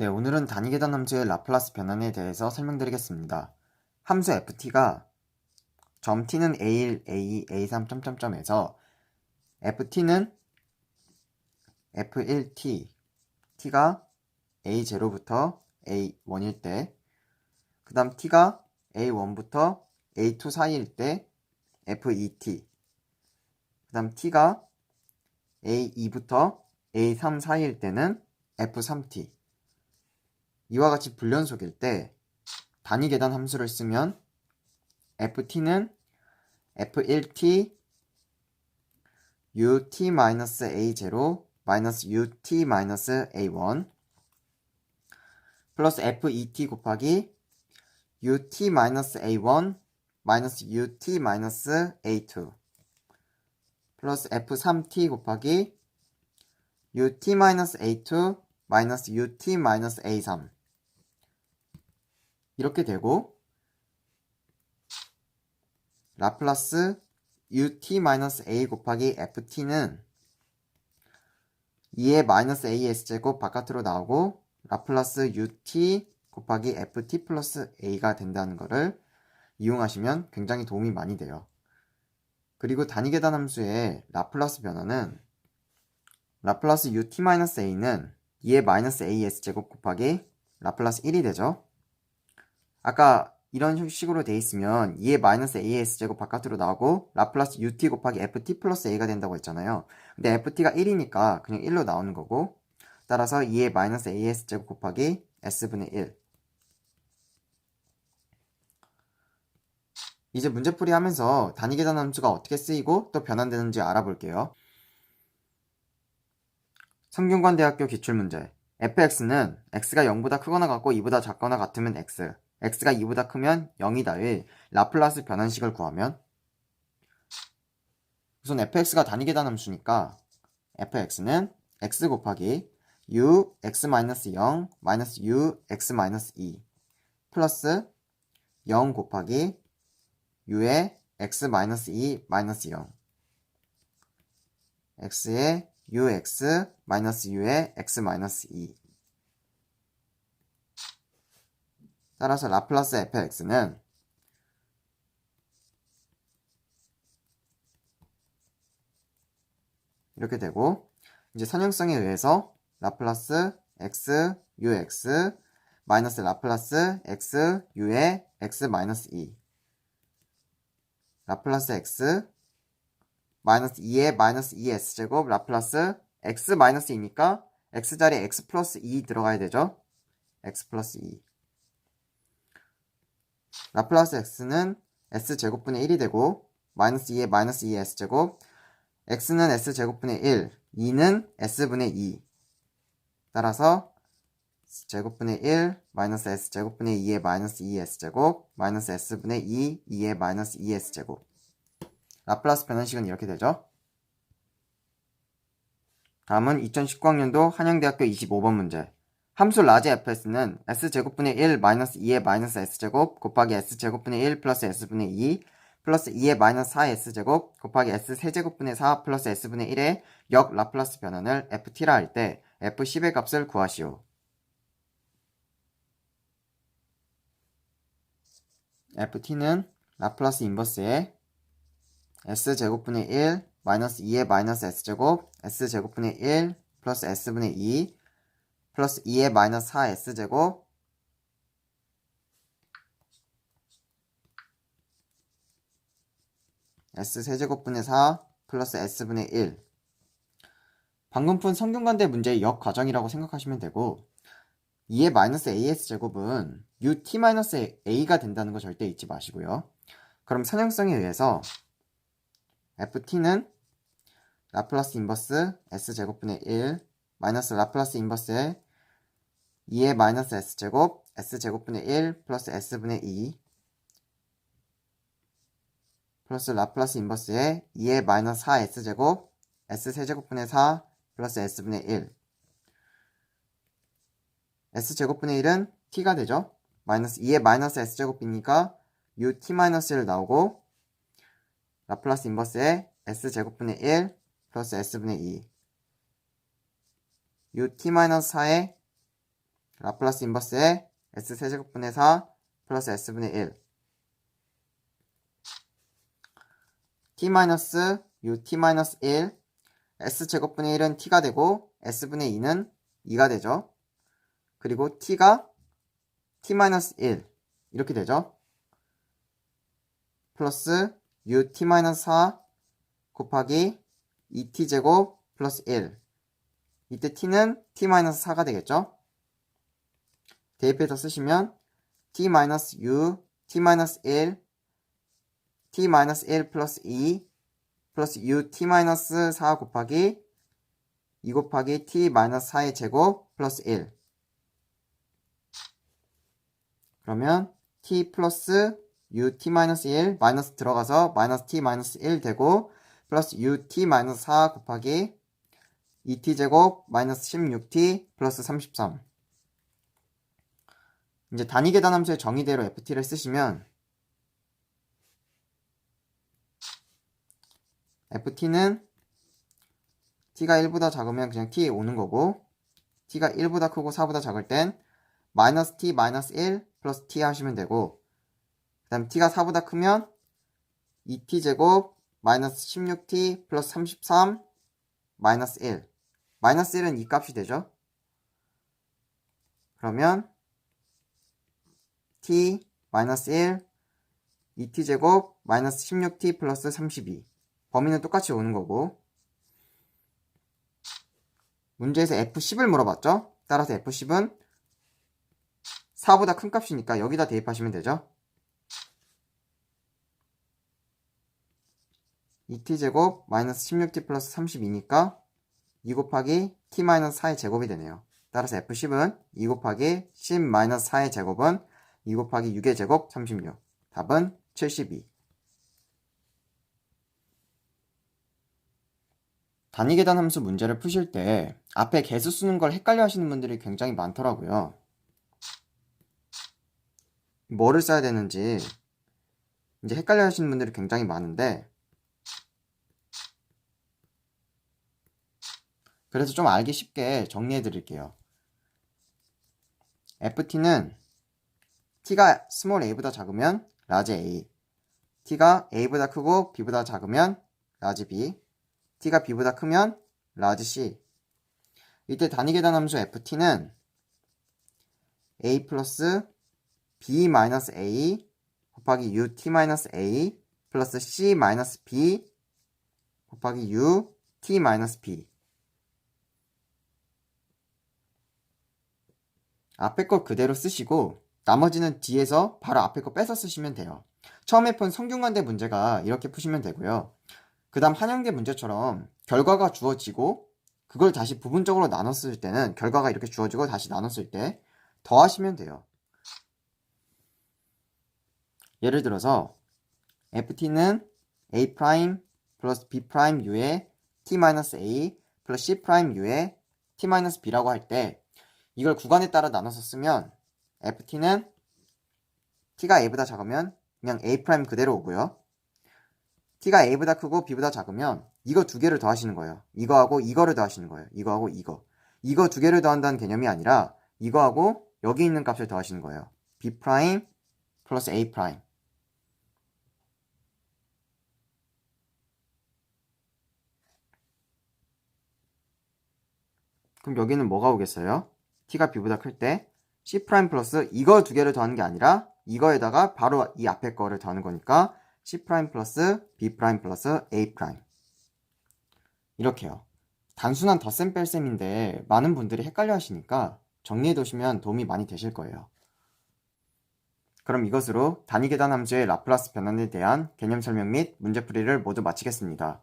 네, 오늘은 단위 계단 함수의 라플라스 변환에 대해서 설명드리겠습니다. 함수 ft가 점 t는 a1, a2, a3, 점점점에서 ft는 f1t, t가 a0부터 a1일 때, 그 다음 t가 a1부터 a2 사이일 때 f2t, 그 다음 t가 a2부터 a3 사이일 때는 f3t, 이와 같이 불연속일 때 단위 계단 함수를 쓰면 ft는 f1t ut-a0 ut-a1 플러스 f2t 곱하기 ut-a1 ut-a2 플러스 f3t 곱하기 ut-a2 ut-a3 이 렇게 되고 라플라스 ut-a 곱하기 ft는 2의 마이너스 as제곱 바깥으로 나오고 라플라스 ut 곱하기 ft 플러스 a가 된다는 것을 이용하시면 굉장히 도움이 많이 돼요. 그리고 단위 계단 함수의 라플라스 변화는 라플라스 ut-a는 2의 마이너스 as제곱 곱하기 라플라스 1이 되죠. 아까 이런 식으로 돼 있으면 2의 마이너스 as제곱 바깥으로 나오고 라플라스 ut 곱하기 ft 플러스 a가 된다고 했잖아요. 근데 ft가 1이니까 그냥 1로 나오는 거고 따라서 2의 마이너스 as제곱 곱하기 s분의 1 이제 문제풀이 하면서 단위 계산 함수가 어떻게 쓰이고 또 변환되는지 알아볼게요. 성균관대학교 기출문제 fx는 x가 0보다 크거나 같고 2보다 작거나 같으면 x x가 2보다 크면 0이다 의 라플라스 변환식을 구하면 우선 fx가 단위 계단 함수니까 fx는 x 곱하기 u x-0 마이너스 u x-2 플러스 0 곱하기 u의 x-2 마이너스 0 x의 ux 마이너스 u의 x-2 따라서 라플라스 fx는 이렇게 되고 이제 선형성에 의해서 라플라스 x ux 마이너스 라플라스 x u의 x 마이너스 2 라플라스 x 마이너스 2의 마이너스 2s 제곱 라플라스 x 마이너스 2니까 x자리에 x 플러스 2 들어가야 되죠? X 플러스 2 라플라스 x는 s제곱분의 1이 되고 마이너스 2의 마이너스 2의 s제곱 x는 s제곱분의 1 2는 s분의 2 따라서 제곱분의 1 마이너스 s제곱분의 2의 마이너스 2s제곱 마이너스 s분의 2 2의 마이너스 2s제곱. 라플라스 변환식은 이렇게 되죠. 다음은 2019학년도 한양대학교 25번 문제 함수 라지 fs는 s제곱분의 1 마이너스 2의 마이너스 s제곱 곱하기 s제곱분의 1 플러스 s분의 2 플러스 2의 마이너스 4s제곱 곱하기 s 세제곱분의 4 플러스 s분의 1의 역 라플라스 변환을 ft라 할 때 f10의 값을 구하시오. ft는 라플라스 인버스의 s제곱분의 1 마이너스 2의 마이너스 s제곱 s제곱분의 1 플러스 s분의 2 플러스 2의 마이너스 4s제곱 s세제곱분의 4 플러스 s분의 1 방금 푼 성균관대 문제의 역 과정이라고 생각하시면 되고 2의 마이너스 as제곱은 ut 마이너스 a가 된다는 거 절대 잊지 마시고요. 그럼 선형성에 의해서 ft는 라플라스 인버스 s제곱분의 1 마이너스 라플라스 인버스의 2의 마이너스 s제곱 s제곱분의 1 플러스 s분의 2 플러스 라플라스 인버스의 2의 마이너스 4s제곱 s세제곱분의 4 플러스 s분의 1 s제곱분의 1은 t가 되죠. 마이너스 2의 마이너스 s제곱이니까 ut 마이너스 1 나오고 라플라스 인버스의 s제곱분의 1 플러스 s분의 2 ut 마이너스 4의 라플라스 인버스의 s 세제곱분의 4 플러스 s분의 1 t 마이너스 u t 마이너스 1 s제곱분의 1은 t가 되고 s분의 2는 2가 되죠. 그리고 t가 t 마이너스 1 이렇게 되죠. 플러스 u t 마이너스 4 곱하기 2t제곱 플러스 1 이때 t는 t 마이너스 4가 되겠죠. 대입해서 쓰시면 t 마이너스 u t 마이너스 1 t 마이너스 1 플러스 2 플러스 u t 마이너스 4 곱하기 2 곱하기 t 마이너스 4의 제곱 플러스 1 그러면 t 플러스 u t 마이너스 1 마이너스 들어가서 마이너스 t 마이너스 1 되고 플러스 u t 마이너스 4 곱하기 2t 제곱 마이너스 16t 플러스 33 이제 단위 계단 함수의 정의대로 ft를 쓰시면 ft는 t가 1보다 작으면 그냥 t 오는 거고 t가 1보다 크고 4보다 작을 땐 마이너스 t 마이너스 1 플러스 t 하시면 되고 그 다음 t가 4보다 크면 2t 제곱 마이너스 16t 플러스 33 마이너스 1 마이너스 1은 이 값이 되죠? 그러면 t 마이너스 1 2t 제곱 마이너스 16t 플러스 32 범위는 똑같이 오는 거고 문제에서 F10을 물어봤죠? 따라서 F10은 4보다 큰 값이니까 여기다 대입하시면 되죠? 2t제곱 마이너스 16t 플러스 32니까 2 곱하기 t 마이너스 4의 제곱이 되네요. 따라서 F10은 2 곱하기 10 마이너스 4의 제곱은 2 곱하기 6의 제곱 36. 답은 72. 단위 계단 함수 문제를 푸실 때 앞에 개수 쓰는 걸 헷갈려 하시는 분들이 굉장히 많더라고요. 뭐를 써야 되는지 이제 헷갈려 하시는 분들이 굉장히 많은데 그래서 좀 알기 쉽게 정리해 드릴게요. ft는 t가 스몰 a보다 작으면 라지 a. T가 a보다 크고 b보다 작으면 라지 b. T가 b보다 크면 라지 c. 이때 단위 계단 함수 ft는 a 플러스 b 마이너스 a 곱하기 ut 마이너스 a 플러스 c 마이너스 b 곱하기 u t 마이너스 b. 앞에 거 그대로 쓰시고 나머지는 뒤에서 바로 앞에 거 빼서 쓰시면 돼요. 처음에 푼 성균관대 문제가 이렇게 푸시면 되고요. 그 다음 한양대 문제처럼 결과가 주어지고 그걸 다시 부분적으로 나눴을 때는 결과가 이렇게 주어지고 다시 나눴을 때 더하시면 돼요. 예를 들어서 ft는 a' 플러스 b' u의 t-a 플러스 c' u의 t-b라고 할 때 이걸 구간에 따라 나눠서 쓰면 ft는 t가 a보다 작으면 그냥 a' 그대로 오고요. t가 a보다 크고 b보다 작으면 이거 두 개를 더하시는 거예요. 이거하고 이거를 더하시는 거예요. 이거하고 이거. 이거 두 개를 더한다는 개념이 아니라 이거하고 여기 있는 값을 더하시는 거예요. b' 플러스 a'. 그럼 여기는 뭐가 오겠어요? t가 b보다 클 때 c' 플러스 이거 두 개를 더하는 게 아니라 이거에다가 바로 이 앞에 거를 더하는 거니까 c' 플러스 b' 플러스 a' 이렇게요. 단순한 덧셈 뺄셈인데 많은 분들이 헷갈려 하시니까 정리해 두시면 도움이 많이 되실 거예요. 그럼 이것으로 단위 계단 함수의 라플라스 변환에 대한 개념 설명 및 문제풀이를 모두 마치겠습니다.